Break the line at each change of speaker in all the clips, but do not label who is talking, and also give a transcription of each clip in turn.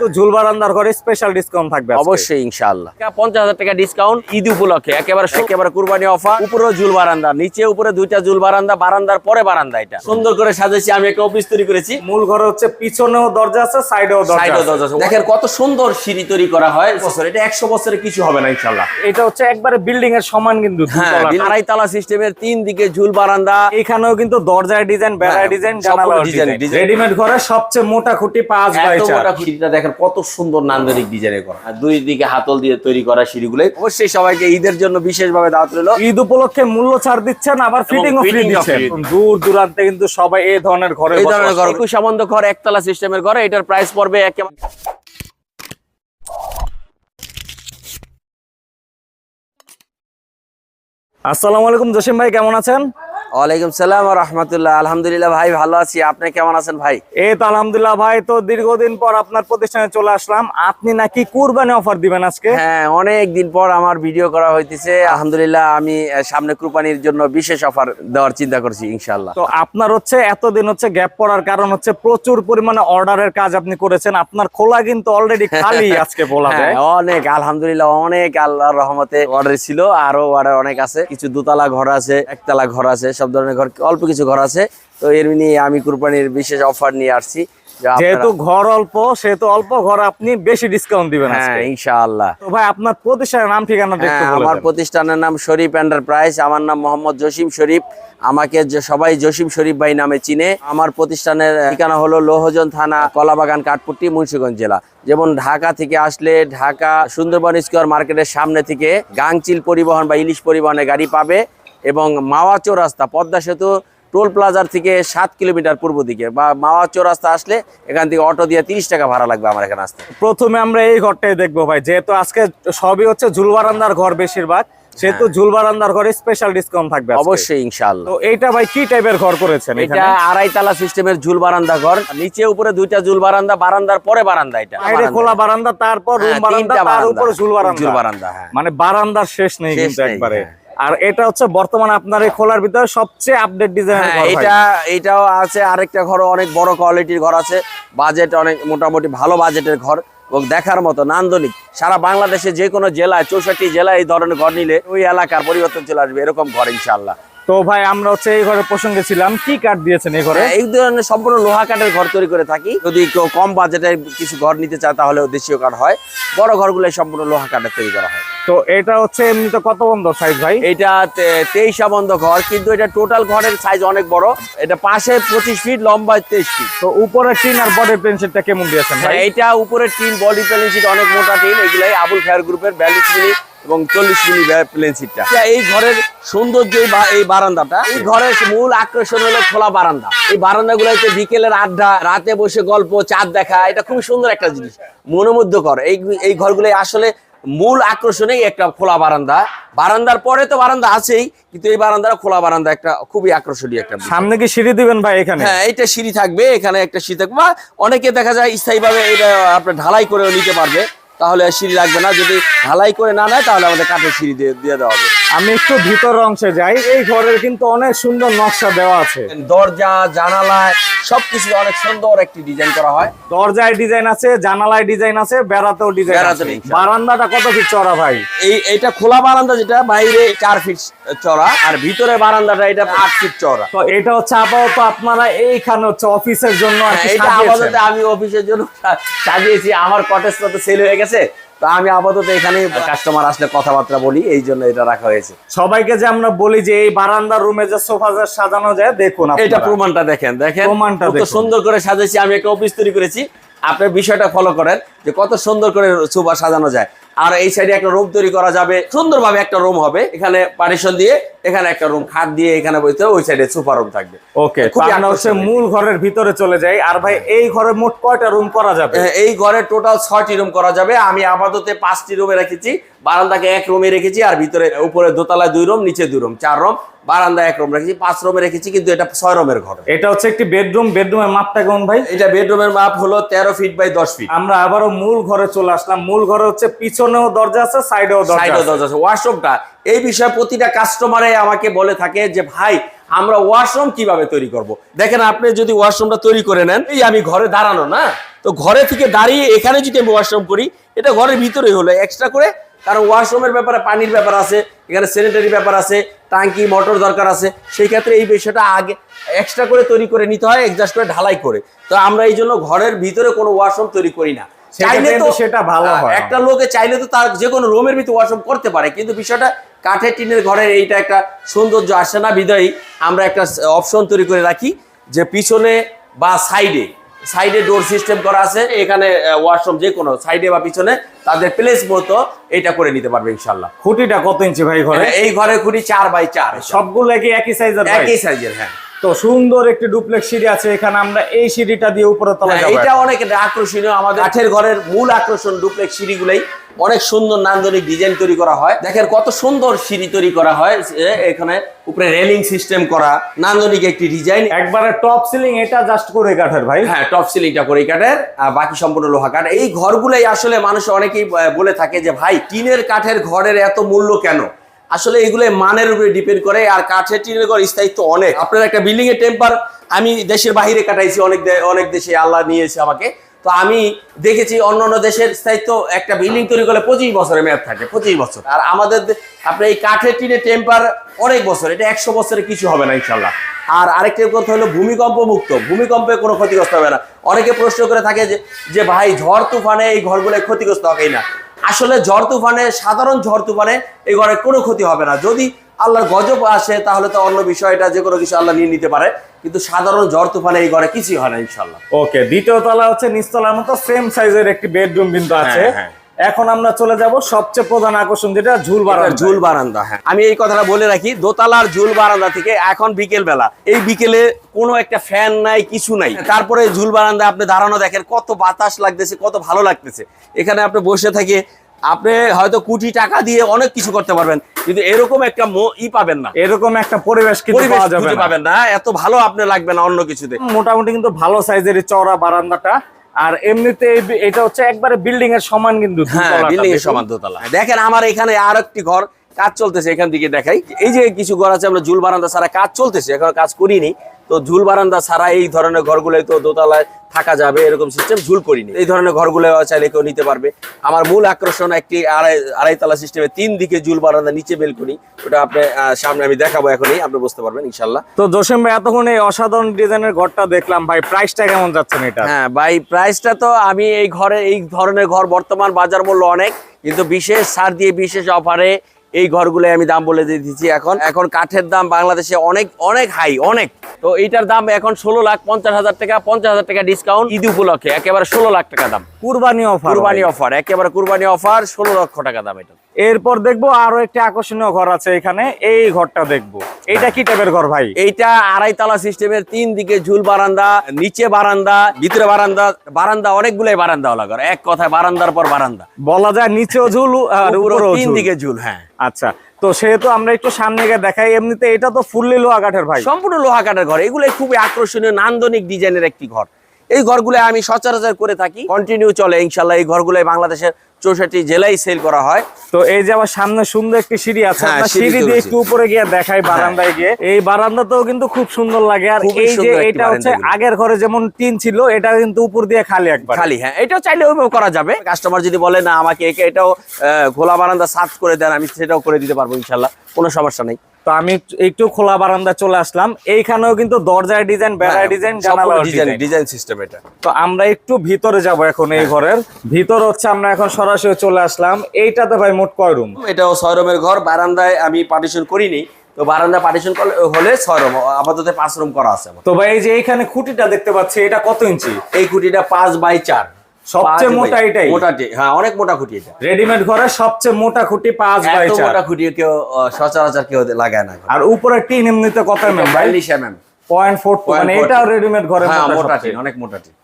তো ঝুল বারান্দার ঘরে স্পেশাল ডিসকাউন্ট থাকবে
অবশ্যই ইনশাআল্লাহ। পঞ্চাশ হাজার টাকা ডিসকাউন্ট ঈদ উপলক্ষে একেবারে একেবারে কুরবানি অফার উপরে জুল বারান্দা নিচে উপরে দুইটা জুল বারান্দা বারান্দার পরে বারান্দা এটা। সুন্দর করে সাজাইছি আমি একটা অফিস তৈরি করেছি।
মূল ঘরে হচ্ছে পিছনেও দরজা আছে সাইডেও দরজা
সাইডে দরজা আছে। দেখেন কত সুন্দর সিঁড়ি তৈরি করা হয়। বছর এটা একশো বছরে কিছু হবে না ইনশাল্লাহ
এটা হচ্ছে একবারে বিল্ডিং এর সমান কিন্তু
হ্যাঁ। আড়াই তালা সিস্টেমের তিন দিকে ঝুল বারান্দা।
এখানেও কিন্তু দরজার ডিজাইন বেড়ার ডিজাইন জানালা ডিজাইন রেডিমেড ঘরে সবচেয়ে মোটা খুঁটি পাঁচ বাই
এত মোটা দেখেন কত সুন্দর নান্দনিক ডিজাইনে করা। আর দুই দিকে হাতল দিয়ে তৈরি করা সিঁড়িগুলো অবশ্যই সবাইকে ঈদের জন্য বিশেষভাবে দাওয়াত রইল।
ঈদ উপলক্ষে মূল্য ছাড় দিচ্ছেন আবার ফিটিং ও ফ্রি দিচ্ছেন। দূর দূরান্তে কিন্তু সবাই এই ধরনের ঘরে
এই ধরনের ঘর। একুশ সাবন্ধ ঘর একতলা সিস্টেমের ঘর এটার প্রাইস পড়বে একেবারে
আসসালামু আলাইকুম জসিম ভাই কেমন আছেন?
ওয়ালাইকুম সালাম রহমতুল্লাহ। আলহামদুলিল্লাহ ভাই ভালো আছি। আপনি কেমন আছেন ভাই?
এই তো আলহামদুলিল্লাহ ভাই তো দীর্ঘদিন পর আপনার প্রতিষ্ঠানে চলে আসলাম। আপনি নাকি কুরবানি অফার দিবেন আজকে?
হ্যাঁ অনেক দিন পর আমার ভিডিও করা হইতেছে। আলহামদুলিল্লাহ আমি সামনে কুরবানির জন্য বিশেষ অফার দেওয়ার চিন্তা করছি
তো আপনার হচ্ছে এতদিন হচ্ছে গ্যাপ পড়ার কারণ হচ্ছে প্রচুর পরিমাণে অর্ডারের কাজ আপনি করেছেন। আপনার খোলা কিন্তু অলরেডি খালি আজকে বলা
হ্যাঁ,
যায়
অনেক আলহামদুলিল্লাহ অনেক আল্লাহর রহমতে অর্ডার ছিল। আরও অর্ডার অনেক আছে। কিছু দুতলা ঘর আছে একতলা ঘর আছে সব ধরনের ঘর অল্প কিছু ঘর আছে। তো এর নিয়ে আমি কুরবানির বিশেষ অফার নিয়ে আসছি।
যেহেতু ঘর অল্প সেহেতু অল্প ঘর আপনি বেশি ডিসকাউন্ট দিবেন
হ্যাঁ ইনশাআল্লাহ।
তো ভাই আপনার প্রতিষ্ঠানের নাম ঠিকানা দেখতে
হ্যাঁ, আমার প্রতিষ্ঠানের নাম শরীফ এন্টারপ্রাইজ আমার নাম মোহাম্মদ জসিম শরীফ। আমাকে যে সবাই জসিম শরীফ ভাই নামে চিনে। আমার প্রতিষ্ঠানের ঠিকানা হলো লোহজন থানা কলাবাগান কাঠপুট্টি মুন্সিগঞ্জ জেলা। যেমন ঢাকা থেকে আসলে ঢাকা সুন্দরবন স্কোয়ার মার্কেটের সামনে থেকে গাংচিল পরিবহন বা ইলিশ পরিবহনে গাড়ি পাবে। এবং মাওয়া চৌরাস্তা পদ্মা সেতু টোল প্লাজার থেকে সাত কিলোমিটার পূর্ব দিকে। বা মাওয়া চৌরাস্তা আসলে এখান থেকে অটো দিয়ে তিরিশ টাকা ভাড়া লাগবে আমার এখানে আসতে।
প্রথমে আমরা এই ঘরটাই দেখব ভাই। যেহেতু আজকে সবই হচ্ছে ঝুলবারান্দার ঘর বেশিরভাগ সেহেতু ঝুলবারান্দার ঘরে স্পেশাল ডিসকাউন্ট থাকবে
হ্যাঁ। অবশ্যই ইনশাআল্লাহ।
তো এইটা ভাই কি টাইপের ঘর করেছেন
এটা আড়াই তালা সিস্টেমের ঝুল বারান্দা ঘর। নিচে উপরে দুইটা ঝুল বারান্দা বারান্দার পরে বারান্দা এটা।
বাইরে খোলা বারান্দা তারপর রুম
হ্যাঁ,
বারান্দা তার উপরে ঝুল বারান্দা।
ঝুল বারান্দা, হ্যাঁ।
মানে বারান্দার শেষ নেই কিন্তু একবারে।
হ্যাঁ।
আর এটা হচ্ছে বর্তমানে আপনার এই খোলার ভিতরে সবচেয়ে আপডেট ডিজাইনের
হ্যাঁ। এটা এটাও আছে আরেকটা ঘর অনেক বড় কোয়ালিটির ঘর আছে। বাজেট অনেক মোটামুটি ভালো বাজেটের ঘর এবং দেখার মতো নান্দনিক। সারা বাংলাদেশে যে কোনো জেলায় চৌষট্টি জেলায় এই ধরনের ঘর নিলে ওই এলাকার পরিবর্তন চলে আসবে এরকম ঘর ইনশাল্লাহ
তো ভাই আমরা হচ্ছে এই ঘরের প্রসঙ্গে ছিলাম। কি কাঠ দিয়েছেন এই ঘরে?
হ্যাঁ, এই ধরনের সম্পূর্ণ লোহা কাঠের ঘর তৈরি করে থাকি। যদি কেউ কম বাজেটের কিছু ঘর নিতে চায় তাহলে দেশীয় কাঠ হয়। বড় ঘরগুলো সম্পূর্ণ লোহা কাঠের তৈরি করা হয়।
তো এটা হচ্ছে এমনিতে কত বন্ধ সাইজ ভাই?
এটা তেইশা বন্ধ ঘর কিন্তু এটা টোটাল ঘরের সাইজ অনেক বড়। এটা পাশে পঁচিশ ফিট লম্বা তেইশ ফিট
তো উপরে টিন আর বডি পেন্সিলটা কেমন দিয়েছেন ভাই?
এইটা উপরের টিন বডি প্লেন সিট অনেক মোটা টিন এগুলাই আবুল খায়ার গ্রুপের মিলি এবং চল্লিশ মিলি প্লেন সিটটা। এই ঘরের সৌন্দর্য এই বা- এই বারান্দাটা? এই ঘরের মূল আকর্ষণ হলো খোলা বারান্দা। এই বারান্দা বারান্দাগুলোতে বিকেলের আড্ডা রাতে বসে গল্প চাঁদ দেখা এটা খুব সুন্দর একটা জিনিস। মনোমুগ্ধকর। এই এই ঘরগুলো আসলে মূল আকর্ষণেই একটা খোলা বারান্দা। বারান্দার পরে তো বারান্দা আছেই কিন্তু এই বারান্দাটা খোলা বারান্দা একটা খুবই আকর্ষণীয় একটা
সামনে কি সিঁড়ি দিবেন ভাই এখানে?
হ্যাঁ এটা সিঁড়ি থাকবে এখানে একটা সিঁড়ি থাকবে। বা অনেকে দেখা যায় স্থায়ীভাবে এটা আপনার ঢালাই করে নিতে পারবে। তাহলে সিঁড়ি লাগবে না। যদি ঢালাই করে না নেয়, তাহলে আমাদের কাঠের সিঁড়ি দিয়ে দিয়ে দেওয়া হবে।
আমি একটু ভিতর অংশে যাই। এই ঘরের কিন্তু অনেক সুন্দর নকশা দেওয়া আছে।
দরজা জানালায় সবকিছু অনেক সুন্দর একটি ডিজাইন করা হয়।
দরজায় ডিজাইন আছে জানালায় ডিজাইন আছে বেড়াতেও ডিজাইন আছে। বারান্দাটা কত ফিট চড়া ভাই?
এই এটা খোলা বারান্দা যেটা বাইরে চার ফিট চড়া আর ভিতরে বারান্দাটা এটা আট ফিট চড়া
তো এটা হচ্ছে আপাতত আপনারা এইখানে হচ্ছে অফিসের জন্য
হ্যাঁ, এটা আপাতত আমি অফিসের জন্য সাজিয়েছি। আমার কটেজটা তো সেল হয়ে গেছে। তো আমি আপাতত এখানে কাস্টমার আসলে কথাবার্তা বলি এই জন্য এটা রাখা হয়েছে।
সবাইকে যে আমরা বলি যে এই বারান্দার রুমে যে সোফা যা সাজানো যায় দেখুন
এটা। প্রমাণটা দেখেন দেখেন।
প্রমাণটা
সুন্দর করে সাজাইছি আমি একটা অফিস তৈরি করেছি। আপনি বিষয়টা ফলো করেন যে কত সুন্দর করে সোফা সাজানো যায়। আর এই সাইডে একটা রুম তৈরি করা যাবে। সুন্দরভাবে একটা রুম হবে। এখানে পার্টিশন দিয়ে এখানে একটা রুম। খাট দিয়ে এখানে বইতে ওই সাইডে সুপার রুম থাকবে।
ওকে
খুবই
হচ্ছে মূল ঘরের ভিতরে চলে যাই। আর ভাই এই ঘরে মোট কয়টা রুম করা যাবে?
হ্যাঁ, এই ঘরে টোটাল ছয়টি রুম করা যাবে। আমি আপাতত পাঁচটি রুমে রেখেছি। বারান্দাকে এক রুমে রেখেছি আর ভিতরে উপরে দোতলায় দুই রুম নিচে দুই রুম চার রুম বারান্দা এক রুম রেখেছি পাঁচ রুমে রেখেছি কিন্তু এটা ছয় রুমের ঘর।
এটা হচ্ছে একটি বেডরুম বেডরুমের মাপটা কেমন ভাই?
এটা বেডরুমের মাপ হলো তেরো ফিট বাই দশ ফিট
আমরা আবারও মূল ঘরে চলে আসলাম। মূল ঘরে হচ্ছে পিছনেও দরজা আছে সাইডেও
সাইডও। দরজা আছে। ওয়াশরুমটা এই বিষয়ে প্রতিটা কাস্টমারে আমাকে বলে থাকে যে ভাই আমরা ওয়াশরুম কীভাবে তৈরি করব? দেখেন আপনি যদি ওয়াশরুমটা তৈরি করে নেন এই আমি ঘরে দাঁড়ানো না। তো ঘরে থেকে দাঁড়িয়ে এখানে যদি আমি ওয়াশরুম করি এটা ঘরের ভিতরেই হলো। এক্সট্রা করে কারণ ওয়াশরুমের ব্যাপারে পানির ব্যাপার আছে এখানে স্যানিটারি ব্যাপার আছে টাঙ্কি মোটর দরকার আছে। সেই ক্ষেত্রে এই বিষয়টা আগে এক্সট্রা করে তৈরি করে নিতে হয় এক্সাস্ট করে ঢালাই করে। তো আমরা এই জন্য ঘরের ভিতরে কোনো ওয়াশরুম তৈরি করি না।
চাইলে তো সেটা ভালো হয়।
একটা লোকে চাইলে তো তার যে কোনো রুমের ভিতরে ওয়াশরুম করতে পারে কিন্তু বিষয়টা কাঠের টিনের ঘরের এইটা একটা সৌন্দর্য আসে না বিদায়ী। আমরা একটা অপশন তৈরি করে রাখি যে পিছনে বা সাইডে সাইডে ডোর সিস্টেম করা আছে এখানে ওয়াশরুম যে কোনো সাইডে বা পিছনে তাদের প্লেস মতো এটা করে নিতে পারবে ইনশাল্লাহ
খুঁটিটা কত ইঞ্চি ভাই ঘরে?
এই ঘরে খুঁটি চার বাই চার।
সবগুলো কি একই সাইজের
একই সাইজের হ্যাঁ।
তো সুন্দর একটি ডুপ্লেক্স সিঁড়ি আছে এখানে আমরা এই সিঁড়িটা দিয়ে উপরে
হ্যাঁ, এটা অনেক আকর্ষণীয়। আমাদের কাঠের ঘরের মূল আকর্ষণ ডুপ্লেক্স সিঁড়িগুলাই। অনেক সুন্দর নান্দনিক ডিজাইন তৈরি করা হয়। দেখেন কত সুন্দর সিঁড়ি তৈরি করা হয় এখানে উপরে রেলিং সিস্টেম করা নান্দনিক একটি ডিজাইন
একবারে টপ সিলিং এটা জাস্ট করে কাঠের ভাই।
হ্যাঁ টপ সিলিংটা করে কাঠের আর বাকি সম্পূর্ণ লোহা কাঠ। এই ঘরগুলাই আসলে মানুষ অনেকেই বলে থাকে যে ভাই টিনের কাঠের ঘরের এত মূল্য কেন? আসলে এগুলো মানের উপরে ডিপেন্ড করে আর কাঠের টিনের ঘর স্থায়িত্ব অনেক। আপনার একটা বিল্ডিং এর টেম্পার আমি দেশের বাইরে কাটাইছি অনেক অনেক দেশে আল্লাহ নিয়েছে আমাকে। তো আমি দেখেছি অন্য অন্য দেশের স্থায়িত্ব একটা বিল্ডিং তৈরি করলে পঁচিশ বছরের মেয়াদ থাকে, পঁচিশ বছর। আর আমাদের আপনার এই কাঠের টিনের টেম্পার অনেক বছর, এটা একশো বছরে কিছু হবে না ইনশাল্লাহ। আর আরেকটা কথা হলো ভূমিকম্প মুক্ত ভূমিকম্পে কোনো ক্ষতিগ্রস্ত হবে না। অনেকে প্রশ্ন করে থাকে যে যে ভাই ঝড় তুফানে এই ঘরগুলো ক্ষতিগ্রস্ত হবেই না। আসলে ঝড় তুফানে, সাধারণ ঝড় তুফানে এই ঘরে কোনো ক্ষতি হবে না। যদি আল্লাহর গজব আসে তাহলে তো অন্য বিষয়টা যে কোনো কিছু আল্লাহ নিয়ে নিতে পারে। কিন্তু সাধারণ ঝড় তুফানে এই ঘরে কিছুই হয় না ইনশাল্লাহ
ওকে দ্বিতীয় তলা হচ্ছে নিচতলার মতো সেম সাইজের একটি বেডরুম কিন্তু আছে।
হ্যাঁ, হ্যাঁ।
এখন আমরা চলে যাব সবচেয়ে প্রধান আকর্ষণ যেটা ঝুল বারান্দা।
ঝুল বারান্দা হ্যাঁ। আমি এই কথাটা বলে রাখি দোতলার ঝুল বারান্দা থেকে এখন বিকেল বেলা এই বিকেলে কোনো একটা ফ্যান নাই কিছু নাই। তারপরে ঝুল বারান্দা আপনি দাঁড়ানো দেখেন কত বাতাস লাগতেছে কত ভালো লাগতেছে। এখানে আপনি বসে থেকে আপনি হয়তো কোটি টাকা দিয়ে অনেক কিছু করতে পারবেন কিন্তু এরকম একটা ই পাবেন না।
এরকম একটা পরিবেশ কিন্তু পাওয়া যাবে
পাবেন না এত ভালো আপনি লাগবে না অন্য কিছুতে।
মোটামুটি কিন্তু ভালো সাইজের চওড়া বারান্দাটা। আর এমনিতে এটা হচ্ছে একবারে বিল্ডিং এর সমান কিন্তু
হ্যাঁ বিল্ডিং এর সমান দোতলা। দেখেন আমার এখানে আর একটি ঘর কাজ চলতেছে এখান থেকে দেখাই। এই যে কিছু ঘর আছে আমরা ঝুল বারান্দা ছাড়া কাজ চলতেছে এখন কাজ করিনি। তো ঝুল বারান্দা ছাড়া এই ধরনের ঘরগুলোই তো দোতলায় থাকা যাবে এরকম সিস্টেম ঝুল করিনি। এই ধরনের ঘরগুলো চাইলে কেউ নিতে পারবে। আমার মূল আকর্ষণ একটি আড়াই আড়াইতলা সিস্টেমে তিন দিকে ঝুল বারান্দা নিচে বেলকনি। ওটা আপনি সামনে আমি দেখাবো এখনই আপনি বুঝতে পারবেন ইনশাল্লাহ
তো জসিম ভাই এতক্ষণ এই অসাধারণ ডিজাইনের ঘরটা দেখলাম। ভাই প্রাইসটা কেমন যাচ্ছেন এটা?
হ্যাঁ ভাই প্রাইসটা তো আমি এই ঘরে এই ধরনের ঘর বর্তমান বাজার মূল্য অনেক। কিন্তু বিশেষ ছাড় দিয়ে বিশেষ অফারে এই ঘরগুলোই আমি দাম বলে দিয়ে দিচ্ছি এখন। এখন কাঠের দাম বাংলাদেশে অনেক অনেক হাই অনেক। তো এইটার দাম এখন ষোলো লাখ পঞ্চাশ হাজার টাকা পঞ্চাশ হাজার টাকা ডিসকাউন্ট ঈদ উপলক্ষে একেবারে ষোলো লাখ টাকা দাম।
কুরবানি অফার
কুরবানি অফার একেবারে কুরবানি অফার ষোলো লক্ষ টাকা দাম এটা।
এরপর দেখব আরও একটি আকর্ষণীয় ঘর আছে এখানে। এই ঘরটা দেখব। এটা কি টাইপের ঘর ভাই?
এইটা আড়াইতলা সিস্টেমের তিন দিকে ঝুল বারান্দা নিচে বারান্দা ভিতরে বারান্দা বারান্দা অনেকগুলাই বারান্দা ওলা ঘর। এক কথায় বারান্দার পর বারান্দা।
বলা যায় নিচেও ঝুল আর
তিন দিকে ঝুল হ্যাঁ।
আচ্ছা তো সেহেতু আমরা একটু সামনে গিয়ে দেখাই। এমনিতে এটা তো ফুললি লোহা কাঠের ভাই।
সম্পূর্ণ লোহা কাঠের ঘর। এগুলো খুবই আকর্ষণীয় নান্দনিক ডিজাইনের একটি ঘর। এই ঘরগুলো আমি সচরাচর করে থাকি। কন্টিনিউ চলে ইনশাল্লাহ এই ঘরগুলো বাংলাদেশের চৌষট্টি জেলায় সেল করা হয়।
তো এই যে আমার সামনে সুন্দর একটি সিঁড়ি আছে
হ্যাঁ, সিঁড়ি
দিয়ে একটু উপরে গিয়ে দেখাই বারান্দায় গিয়ে। এই বারান্দাতেও কিন্তু খুব সুন্দর লাগে। আর এই যে এটা হচ্ছে আগের ঘরে যেমন টিন ছিল এটা কিন্তু উপর দিয়ে খালি একবার।
খালি হ্যাঁ। এটাও চাইলে ওইভাবে করা যাবে। কাস্টমার যদি বলে না আমাকে একে এটাও খোলা বারান্দা সার্চ করে দেন আমি সেটাও করে দিতে পারব ইনশাল্লাহ কোনো সমস্যা নেই।
তো আমি একটু খোলা বারান্দা চলে আসলাম। এইখানেও কিন্তু দরজার ডিজাইন বেড়ার design
design
design
design system এটা।
তো আমরা একটু ভিতরে যাব এখন এই ঘরের। ভিতর হচ্ছে আমরা এখন সরাসরি চলে আসলাম। এইটাতে ভাই মোট কয় রুম
এটাও ছয় রুমের ঘর বারান্দায় আমি পার্টিশন করিনি। তো বারান্দা পার্টিশন হলে ছয় রুম আপাতত পাঁচ রুম করা আছে
তো ভাই এই যে এইখানে খুঁটিটা দেখতে পাচ্ছি এটা কত ইঞ্চি?
এই খুঁটিটা পাঁচ বাই চার।
সবচেয়ে মোটা এটাই?
মোটাটি হ্যাঁ অনেক মোটা খুঁটি এটা।
রেডিমেড ঘরে সবচেয়ে মোটা খুঁটি পাঁচ বাই চার।
মোটা খুঁটি কেউ সচরাচর কেউ লাগায় না।
আর উপরে টিন এমনিতে কত এমএম ভাই?
এমএম।
মানে
0.42
এটাও রেডিমেড ঘরের
হ্যাঁ অনেক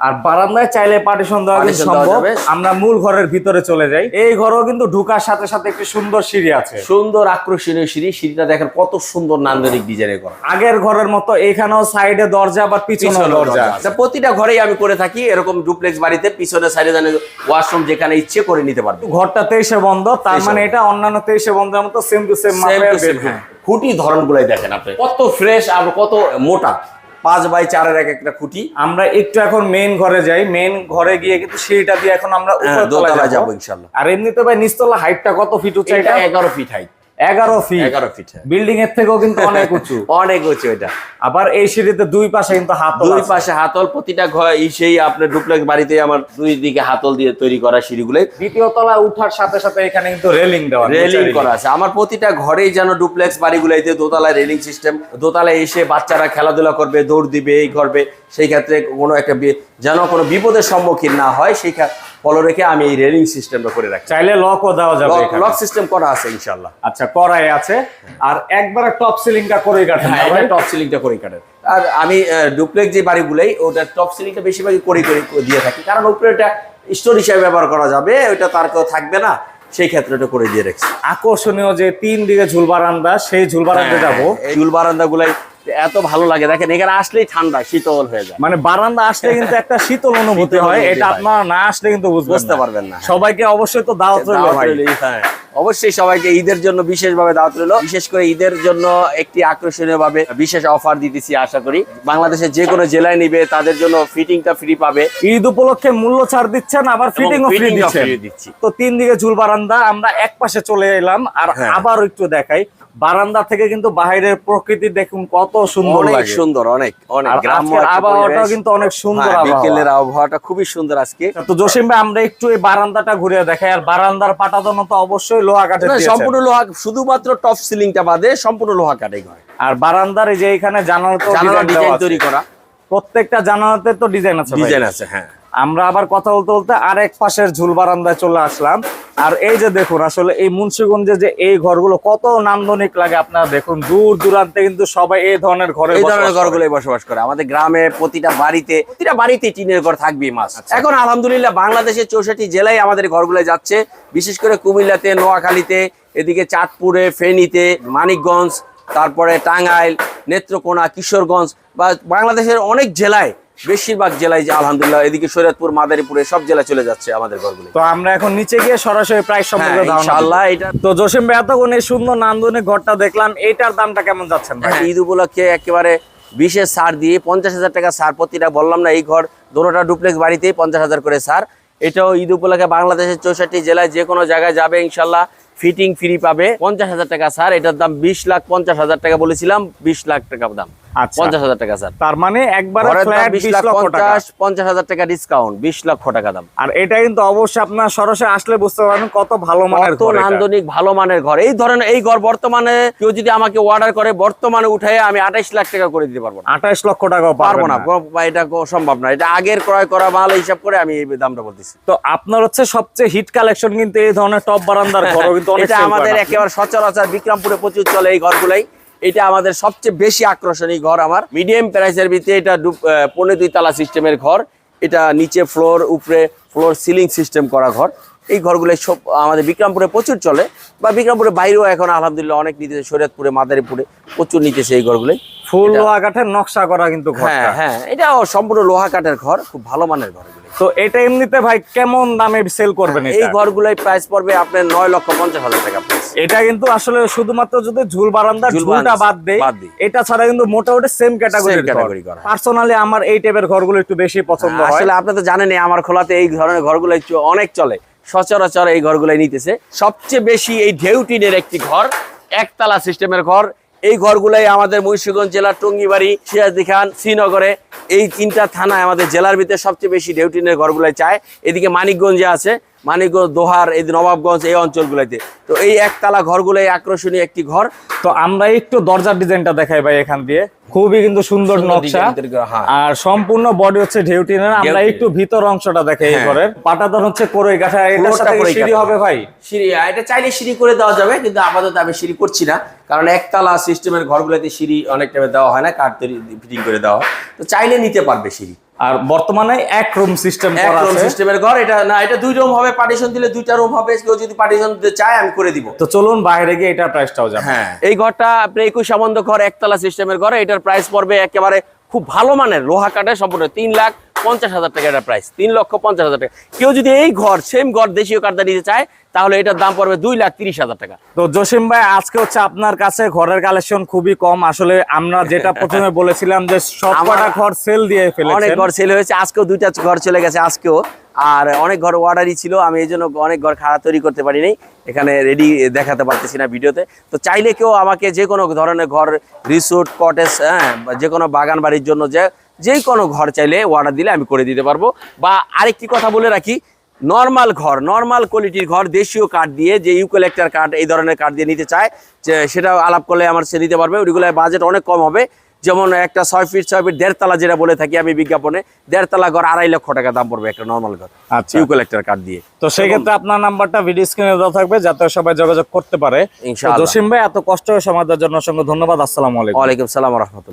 আর বারান্দায় চাইলে পার্টিশন দেওয়া সম্ভব। আমরা মূল ঘরের ভিতরে চলে যাই। এই ঘরেও কিন্তু ঢুকার সাথে সাথে একটি সুন্দর সিঁড়ি আছে।
সুন্দর আকর্ষণীয় সিঁড়ি। সিঁড়িটা দেখেন কত সুন্দর নান্দনিক ডিজাইনের করা
আগের ঘরের মতো এখানেও সাইডে দরজা আবার পিছনে
পিছনে
দরজা
প্রতিটা ঘরেই আমি করে থাকি এরকম ডুপ্লেক্স বাড়িতে পিছনে সাইডে জানে ওয়াশরুম যেখানে ইচ্ছে করে নিতে পারবে।
ঘরটা তেইশে বন্ধ তার মানে এটা অন্যান্য তেইশে বন্ধের মতো সেম টু সেম
হ্যাঁ। খুঁটি ধরন গুলাই দেখেন আপনি। কত ফ্রেশ আর কত মোটা। পাঁচ বাই চারের এক একটা খুঁটি।
আমরা একটু এখন মেইন ঘরে যাই। মেইন ঘরে গিয়ে কিন্তু সেইটা দিয়ে এখন আমরা
হ্যাঁ, দোতলায়
যাব।
ইনশাল্লাহ
আর এমনিতে ভাই নিচতলা হাইটটা কত ফিট
এটা
এটা?
এগারো ফিট হাইট
এগারো ফিট
এগারো ফিট
বিল্ডিং এর থেকেও কিন্তু অনেক উঁচু।
অনেক উঁচু এটা।
আবার এই সিঁড়িতে দুই পাশে কিন্তু
দুই পাশে হাতল প্রতিটা ঘর সেই আপনার ডুপ্লেক্স বাড়িতে আমার দুই দিকে হাতল দিয়ে তৈরি করা সিঁড়িগুলো।
দ্বিতীয় তলায় উঠার সাথে সাথে এখানে কিন্তু রেলিং দেওয়া
রেলিং করা আছে। আমার প্রতিটা ঘরেই যেন ডুপ্লেক্স বাড়িগুলোতে দোতলায় রেলিং সিস্টেম দোতলায় এসে বাচ্চারা খেলাধুলা করবে দৌড় দিবে এই করবে। সেই ক্ষেত্রে কোনো একটা যেন কোনো বিপদের সম্মুখীন না হয় সেই ফলো রেখে আমি এই রেলিং সিস্টেমটা করে রাখি
চাইলে লকও দেওয়া যাবে।
লক সিস্টেম করা আছে ইনশাল্লাহ
আচ্ছা করাই আছে। আর একবারে টপ সিলিংটা করে কাটেন?
টপ সিলিংটা করে কাটেন। আর আমি ডুপ্লেক্স যে বাড়িগুলোই ওটা টপ সিলিংটা বেশিরভাগই করে করে দিয়ে থাকি। কারণ উপরে এটা স্টোর হিসাবে ব্যবহার করা যাবে ওইটা তার কেউ থাকবে না সেই ক্ষেত্রে এটা করে দিয়ে রেখেছি।
আকর্ষণীয় যে তিন দিকে ঝুল বারান্দা সেই ঝুল বারান্দা যাব।
হ্যাঁ, এই চুল বারান্দা গুলাই এত ভালো লাগে। দেখেন এখানে আসলেই ঠান্ডা শীতল হয়ে যায়।
মানে বারান্দা আসলে কিন্তু একটা শীতল অনুভূতি হয় এটা। আপনারা না আসলে কিন্তু
বুঝতে পারবেন না।
সবাইকে অবশ্যই তো দাওয়াত রইল ভাই।
হ্যাঁ। অবশ্যই সবাইকে ঈদের জন্য বিশেষভাবে দাওয়াত রইল। বিশেষ করে ঈদের জন্য একটি আকর্ষণীয় ভাবে বিশেষ অফার দিতেছি আশা করি। বাংলাদেশের যে কোনো জেলায় নিবে তাদের জন্য ফিটিংটা ফ্রি পাবে।
ঈদ উপলক্ষে মূল্য ছাড় দিচ্ছেন আবার ফিটিং ফ্রি
দিচ্ছি।
তো তিন দিকে ঝুল বারান্দা আমরা এক পাশে চলে এলাম। আর
হ্যাঁ।
আবার একটু দেখাই বারান্দা থেকে কিন্তু বাইরের প্রকৃতি দেখুন কত সুন্দর
অনেক সুন্দর অনেক অনেক পরিবেশ।
কিন্তু অনেক সুন্দর
হ্যাঁ, বিকেলের আবহাওয়াটা খুবই সুন্দর আজকে।
তো জসিম ভাই আমরা একটু এই বারান্দাটা ঘুরে দেখাই। আর বারান্দার পাটাতন তো অবশ্যই লোহা কাঠের
সম্পূর্ণ লোহা শুধুমাত্র টপ সিলিংটা বাদে সম্পূর্ণ লোহা কাটে হয়।
আর বারান্দার এই যে এখানে জানালা
জানালা
ডিজাইন
তৈরি করা।
প্রত্যেকটা জানালাতে তো ডিজাইন আছে
ডিজাইন আছে হ্যাঁ।
আমরা আবার কথা বলতে বলতে আরেক পাশের ঝুল বারান্দায় চলে আসলাম। আর এই যে দেখুন আসলে এই মুন্সিগঞ্জে যে এই ঘরগুলো কত নান্দনিক লাগে আপনারা দেখুন দূর দূরান্তে কিন্তু সবাই এই ধরনের ঘরে
এই ধরনের। ঘরগুলোই বসবাস করে আমাদের গ্রামে প্রতিটা বাড়িতে প্রতিটা বাড়িতে টিনের ঘর থাকবেই মাস
আচ্ছা।
এখন আলহামদুলিল্লাহ বাংলাদেশের চৌষট্টি জেলায় আমাদের ঘরগুলো যাচ্ছে বিশেষ করে কুমিল্লাতে নোয়াখালীতে এদিকে চাঁদপুরে ফেনীতে মানিকগঞ্জ তারপরে টাঙ্গাইল নেত্রকোনা কিশোরগঞ্জ বা বাংলাদেশের অনেক জেলায় বেশিরভাগ জেলায় যে আলহামদুলিল্লাহ এদিকে শরীয়তপুর মাদারীপুরে সব জেলায় চলে যাচ্ছে আমাদের ঘরগুলো
তো আমরা এখন নিচে গিয়ে সরাসরি প্রাইস সম্পর্কে
হ্যাঁ। ইনশাআল্লাহ এটা
তো জসিম ভাই এতক্ষণ এই সুন্দর নান্দনিক ঘরটা দেখলাম এইটার দামটা কেমন যাচ্ছেন ভাই
হ্যাঁ, ঈদ উপলক্ষে একেবারে বিশেষ ছাড় দিয়ে পঞ্চাশ হাজার টাকা সার প্রতিটা বললাম না এই ঘর দোনোটা ডুপ্লেক্স বাড়িতেই পঞ্চাশ হাজার করে ছাড় এটাও ঈদ উপলক্ষে বাংলাদেশের চৌষট্টি জেলায় যে কোনো জায়গায় যাবে ইনশাল্লাহ ফিটিং ফ্রি পাবে পঞ্চাশ হাজার টাকা ছাড় এটার দাম বিশ লাখ পঞ্চাশ হাজার টাকা বলেছিলাম বিশ লাখ টাকা দাম। পঞ্চাশ হাজার টাকা ছাড়
তার মানে একবারে
ঘরের দাম
ফ্ল্যাট
বিশ
বিশ
লাখ
লক্ষ টাকা।
পঞ্চাশ পঞ্চাশ হাজার টাকা ডিসকাউন্ট বিশ লক্ষ টাকা দাম।
আর এটা কিন্তু অবশ্যই আপনার সরাসরি আসলে বুঝতে পারবেন কত ভালো মানের ঘর
নান্দনিক ভালো মানের ঘর। এই ধরনের এই ঘর বর্তমানে কেউ যদি আমাকে অর্ডার করে বর্তমানে উঠায় আমি আঠাইশ লাখ টাকা করে দিতে পারব
আঠাইশ লক্ষ টাকা
পারব না। এটা সম্ভব না। এটা আগের ক্রয় করা মাল হিসাব করে আমি এই দামটা বলতেছি।
তো আপনার হচ্ছে সবচেয়ে হিট কালেকশন কিন্তু এই ধরনের টপ বারান্দার ঘরও কিন্তু
এটা আমাদের একেবারে সচরাচর বিক্রমপুরে প্রচুর চলে এই ঘরগুলাই। এটা আমাদের সবচেয়ে বেশি আকর্ষণীয় ঘর আমার। মিডিয়াম প্রাইসের ভিতরে এটা দু- আহ, পৌনে দুই তালা সিস্টেমের ঘর। এটা নিচে ফ্লোর উপরে ফ্লোর সিলিং সিস্টেম করা ঘর। এই ঘরগুলো সব আমাদের বিক্রমপুরে প্রচুর চলে। বা বিক্রমপুরে বাইরেও এখন আলহামদুলিল্লাহ অনেক নিতেছে শরীয়তপুরে মাদারীপুরে প্রচুর নিতেছে এই ঘরগুলোই।
ফুল লোহা কাঠের নকশা করা কিন্তু
হ্যাঁ হ্যাঁ এটা সম্পূর্ণ লোহা কাঠের ঘর খুব ভালো মানের ঘর।
তো এটা এমনিতে ভাই কেমন দামে সেল করবেন
এই ঘরগুলোই প্রাইস পড়বে আপনার নয় লক্ষ পঞ্চাশ হাজার টাকা
এটা কিন্তু আসলে শুধুমাত্র যদি ঝুল বারান্দার
ঝুল
ঝুলটা
বারান্দা
বাদ দেয় এটা ছাড়া কিন্তু মোটামুটি সেম ক্যাটাগরি
করা।
পার্সোনালি আমার এই টাইপের ঘরগুলো একটু বেশি পছন্দ হয়
আসলে আপনি তো জানেনই আমার খোলাতে এই ধরনের ঘরগুলো অনেক চলে। সচরাচর এই ঘরগুলাই নিতেছে। সবচেয়ে বেশি এই ঢেউ টিনের একটি ঘর একতলা সিস্টেমের ঘর এই ঘরগুলাই আমাদের মুন্সিগঞ্জ জেলার টঙ্গিবাড়ি সিরাজদি খান শ্রীনগরে। এই তিনটা থানায় আমাদের জেলার ভিতরে সবচেয়ে বেশি ডেউটিনের ঘর ঘরগুলাই চায়। এদিকে মানিকগঞ্জে আছে, মানিকগঞ্জ, দোহার এই নবাবগঞ্জ, এই অঞ্চলগুলোতে তো এই একতলা ঘরগুলোই আকর্ষণীয় একটি ঘর।
তো আমরা একটু দরজার ডিজাইনটা দেখাই ভাই এখান দিয়ে। খুবই কিন্তু সুন্দর নকশা।
হ্যাঁ।
আর সম্পূর্ণ বডি হচ্ছে ঢেউটিনের আমরা একটু ভিতর অংশটা দেখাই এই
হ্যাঁ।
ঘরের। পাটাতন হচ্ছে কোরই কাঠা এটার সাথে সিঁড়ি হবে ভাই?
সিঁড়ি এটা চাইলে সিঁড়ি করে দেওয়া যাবে কিন্তু আপাতত আমি সিঁড়ি করছি না। কারণ একতলা সিস্টেমের ঘরগুলোতে সিঁড়ি অনেক টাইমে দেওয়া হয় না কাঠ তৈরি ফিটিং করে দেওয়া তো চাইলে নিতে পারবে সিঁড়ি।
আর বর্তমানে এক রুম সিস্টেম করা
রুম
আছে।
সিস্টেমের ঘর এটা না এটা দুই রুম হবে পার্টিশন দিলে দুইটা রুম হবে কেউ যদি পার্টিশন দিতে চায় আমি করে দিব।
তো চলুন বাইরে গিয়ে এটা প্রাইসটাও জানাই
হ্যাঁ। এই ঘরটা আপনি একুশ সাবন্ধ ঘর একতলা সিস্টেমের ঘর এটার প্রাইস পড়বে একেবারে খুব ভালো মানের। লোহা কাটে সম্পূর্ণ তিন লাখ পঞ্চাশ হাজার টাকা এটার প্রাইস তিন লক্ষ পঞ্চাশ হাজার টাকা। কেউ যদি এই ঘর সেম ঘর দেশীয় কাঠটা নিতে চায় তাহলে এটার দাম পড়বে দুই লাখ তিরিশ হাজার টাকা।
তো জসিম ভাই আজকে হচ্ছে আপনার কাছে ঘরের কালেকশন খুবই কম। আসলে আমরা যেটা প্রথমে বলেছিলাম যে সব কটা ঘর সেল দিয়ে
অনেক ঘর সেল হয়েছে আজকেও দুইটা ঘর চলে গেছে আজকেও। আর অনেক ঘর অর্ডারই ছিল আমি এই জন্য অনেক ঘর খাড়া তৈরি করতে পারিনি। এখানে রেডি দেখাতে পারতেছি না ভিডিওতে। তো চাইলে কেউ আমাকে যে কোনো ধরনের ঘর রিসোর্ট কটেজ হ্যাঁ বা যে কোনো বাগান বাড়ির জন্য যে যে কোনো ঘর চাইলে অর্ডার দিলে আমি করে দিতে পারব। বা আরেকটি কথা বলে রাখি নর্মাল ঘর নর্মাল কোয়ালিটির ঘর দেশীয় কাঠ দিয়ে যে ইউকোলেক্টার কাঠ এই ধরনের কাঠ দিয়ে নিতে চায় যে সেটা আলাপ করলে আমার সে দিতে পারবে। ওইগুলো বাজেট অনেক কম হবে। যেমন একটা ছয় ফিট ছয় ফিট দেড়তলা যেটা বলে থাকি আমি বিজ্ঞাপনে দেড়তলা ঘর আড়াই লক্ষ টাকা দাম পড়বে একটা নর্মাল ঘর
আচ্ছা।
ইউকোলেক্টার কাঠ দিয়ে।
তো সেক্ষেত্রে আপনার নাম্বারটা ভিডিও স্ক্রিনে দেওয়া থাকবে যাতে সবাই যোগাযোগ করতে পারে। জসিম ভাই এত কষ্ট সময় দেওয়ার জন্য অসংখ্য ধন্যবাদ। আসসালামু আলাইকুম।
ওয়ালাইকুম সালাম রহমতুল্লাহ।